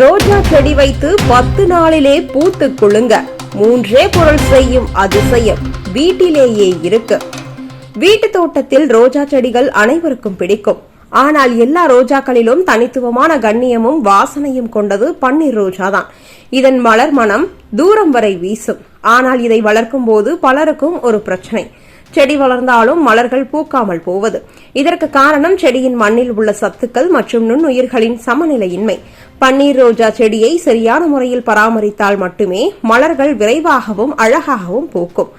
ரோஜா செடி வைத்து பத்து நாளிலே பூத்து குலுங்க மூன்றே பொருள் செய்யும் அதிசயம் வீட்டிலேயே இருக்கு. வீட்டு தோட்டத்தில் ரோஜா செடிகள் அனைவருக்கும் பிடிக்கும். ஆனால் எல்லா ரோஜாக்களிலும் தனித்துவமான கண்ணியமும் வாசனையும் கொண்டது பன்னீர் ரோஜா தான். இதன் மலர் மனம் தூரம் வரை வீசும். ஆனால் இதை வளர்க்கும் போது பலருக்கும் ஒரு பிரச்சனை. செடி வளர்ந்தாலும் மலர்கள் பூக்காமல் போவது. இதற்கு காரணம் செடியின் மண்ணில் உள்ள சத்துக்கள் மற்றும் நுண்ணுயிர்களின் சமநிலையின்மை. பன்னீர் ரோஜா செடியை சரியான முறையில் பராமரித்தால் மட்டுமே மலர்கள் விரைவாகவும் அழகாகவும் பூக்கும்.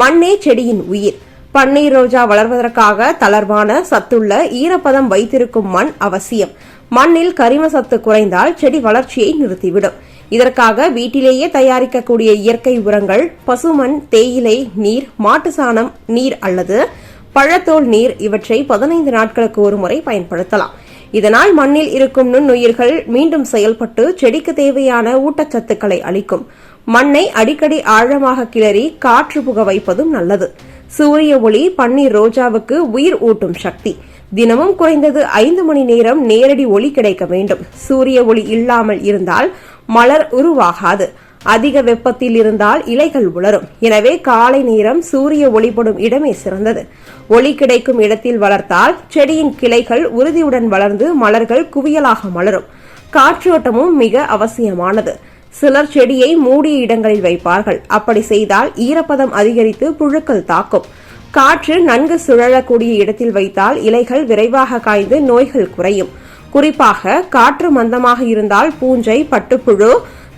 மண்ணே செடியின் உயிர். பன்னீர் ரோஜா வளர்வதற்காக தளர்வான சத்துள்ள ஈரப்பதம் வைத்திருக்கும் மண் அவசியம். மண்ணில் கரிம சத்து குறைந்தால் செடி வளர்ச்சியை நிறுத்திவிடும். இதற்காக வீட்டிலேயே தயாரிக்கக்கூடிய இயற்கை உரங்கள் பசுமண் தேயிலை நீர் மாட்டு சாணம் நீர் அல்லது பழத்தோல் நீர் இவற்றை பதினைந்து நாட்களுக்கு ஒரு முறை பயன்படுத்தலாம். இதனால் மண்ணில் இருக்கும் நுண்ணுயிர்கள் மீண்டும் செயல்பட்டு செடிக்கு தேவையான ஊட்டச்சத்துக்களை அளிக்கும். மண்ணை அடிக்கடி ஆழமாக கிளறி காற்று புக வைப்பதும் நல்லது. சூரிய ஒளி பன்னீர் ரோஜாவுக்கு உயிர் ஊட்டும் சக்தி. தினமும் குறைந்தது ஐந்து மணி நேரம் நேரடி ஒளி கிடைக்க வேண்டும். சூரிய ஒளி இல்லாமல் இருந்தால் மலர் உருவாகாது. அதிக வெப்பத்தில் இருந்தால் இலைகள் உலரும். எனவே காலை நேரம் சூரிய ஒளிப்படும் இடமே சிறந்தது. ஒளி கிடைக்கும் இடத்தில் வளர்த்தால் செடியின் கிளைகள் உறுதியுடன் வளர்ந்து மலர்கள் குவியலாக மலரும். காற்றோட்டமும் மிக அவசியமானது. சிலர் செடியை மூடிய இடங்களில் வைப்பார்கள். அப்படி செய்தால் ஈரப்பதம் அதிகரித்து புழுக்கள் தாக்கும். காற்று நன்கு சுழலக்கூடிய இடத்தில் வைத்தால் இலைகள் விரைவாக காய்ந்து நோய்கள் குறையும். குறிப்பாக காற்று மந்தமாக இருந்தால் பூஞ்சை பட்டுப்புழு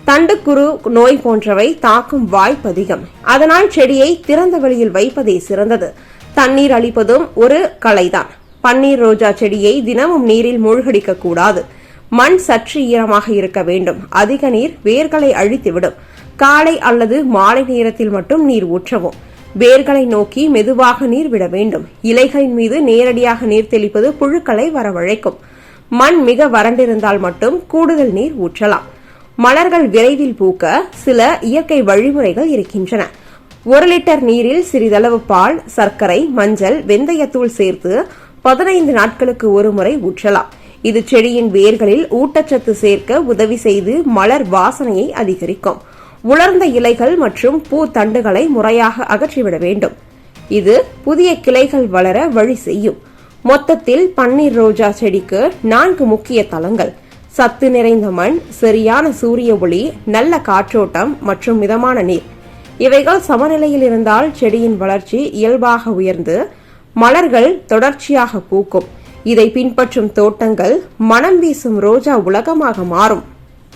தண்டுக்குரு நோய் போன்றவை தாக்கும் வாய்ப்பு அதிகம். அதனால் செடியை திறந்த வெளியில் வைப்பதே சிறந்தது. தண்ணீர் அளிப்பதும் ஒரு கலைதான். பன்னீர் ரோஜா செடியை தினமும் நீரில் மூழ்கடிக்க கூடாது. மண் சற்று ஈரமாக இருக்க வேண்டும். அதிக நீர் வேர்களை அழித்துவிடும். காலை அல்லது மாலை நேரத்தில் மட்டும் நீர் ஊற்றவும். வேர்களை நோக்கி மெதுவாக நீர் விட வேண்டும். இலைகளின் மீது நேரடியாக நீர் தெளிப்பது புழுக்களை வரவழைக்கும். மண் மிக வறண்டிருந்தால் மட்டும் கூடுதல் நீர் ஊற்றலாம். மலர்கள் விரைவில் பூக்க சில இயற்கை வழிமுறைகள் இருக்கின்றன. ஒரு லிட்டர் நீரில் சிறிதளவு பால் சர்க்கரை மஞ்சள் வெந்தயத்தூள் சேர்த்து பதினைந்து நாட்களுக்கு ஒரு முறை ஊற்றலாம். இது செடியின் வேர்களில் ஊட்டச்சத்து சேர்க்க உதவி செய்து மலர் வாசனையை அதிகரிக்கும். உலர்ந்த இலைகள் மற்றும் பூ தண்டுகளை முறையாக அகற்றிவிட வேண்டும். இது புதிய கிளைகள் வளர வழி செய்யும். மொத்தத்தில் பன்னீர் ரோஜா செடிக்கு நான்கு முக்கிய தலங்கள் சத்து நிறைந்த மண் சரியான சூரிய ஒளி நல்ல காற்றோட்டம் மற்றும் மிதமான நீர். இவைகள் சமநிலையில் இருந்தால் செடியின் வளர்ச்சி இயல்பாக உயர்ந்து மலர்கள் தொடர்ச்சியாக பூக்கும். இதை பின்பற்றும் தோட்டங்கள் மனம் வீசும் ரோஜா உலகமாக மாறும்.